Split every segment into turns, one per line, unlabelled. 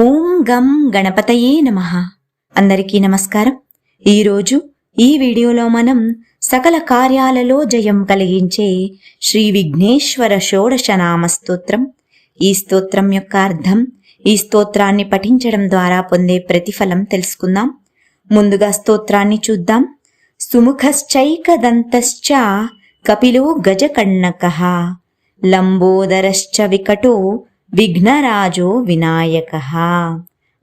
ఓం గం గణపతయే నమ. అందరికీ నమస్కారం. ఈరోజు ఈ వీడియోలో మనం సకల కార్యాలలో జయం కలిగించే శ్రీ విఘ్నేశ్వర షోడశనామ స్తోత్రం. ఈ స్తోత్రం యొక్క అర్థం ఈ స్తోత్రాన్ని పఠించడం ద్వారా పొందే ప్రతిఫలం తెలుసుకుందాం. ముందుగా స్తోత్రాన్ని చూద్దాం. సుముఖశ్చైకదంతశ్చ కపిలో గజకర్ణక. లంబోదరశ్చ వికటో విఘ్నరాజో వినాయక.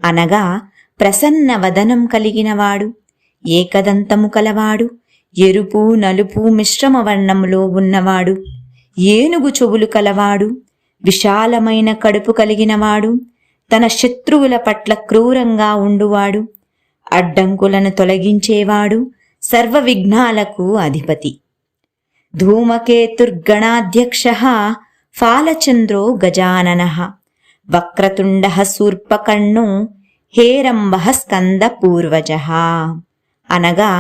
అనగా ప్రసన్న వదనం కలిగినవాడు ఏకదంతము కలవాడు ఎరుపు నలుపు మిశ్రమ వర్ణములో ఉన్నవాడు ఏనుగు చెవులు కలవాడు విశాలమైన కడుపు కలిగినవాడు తన శత్రువుల పట్ల క్రూరంగా ఉండువాడు అడ్డంకులను తొలగించేవాడు సర్వ విఘ్నాలకు అధిపతి. ధూమకేతుర్గణాధ్యక్ష ఫాలచంద్రో గజానన వక్రతుండ శూర్పకర్ణో హేరంబ స్కంద పూర్వజ అనగా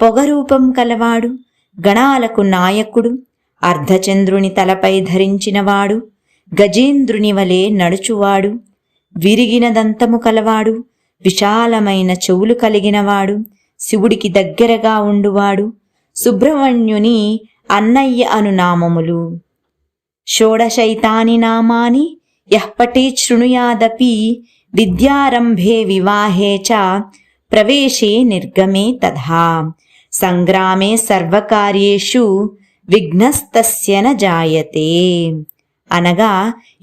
పొగరూపం కలవాడు గణాలకు నాయకుడు అర్ధచంద్రుని తలపై ధరించినవాడు గజేంద్రుని వలె నడుచువాడు విరిగిన దంతము కలవాడు విశాలమైన చెవులు కలిగినవాడు శివుడికి దగ్గరగా ఉండువాడు సుబ్రహ్మణ్యుని అన్నయ్య అను నామములు షోడశైతాని నామాని యః శృణుయాదపి విద్యారంభే వివాహే చ ప్రవేశే నిర్గమే తథా. సంగ్రామే సర్వకార్యేషు విఘ్నస్తస్య న జాయతే. అనగా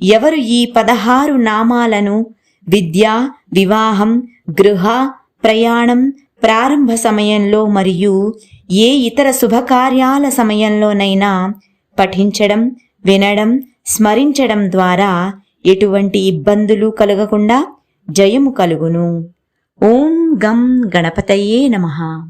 ఎవరు ఈ పదహారు నామాలను విద్య వివాహం గృహ ప్రయాణం ప్రారంభ సమయంలో మరియు ఏ ఇతర శుభకార్యాల సమయంలోనైనా పఠించడం వినడం స్మరించడం ద్వారా ఎటువంటి ఇబ్బందులు కలగకుండా జయము కలుగును. ఓం గం గణపతయే నమః.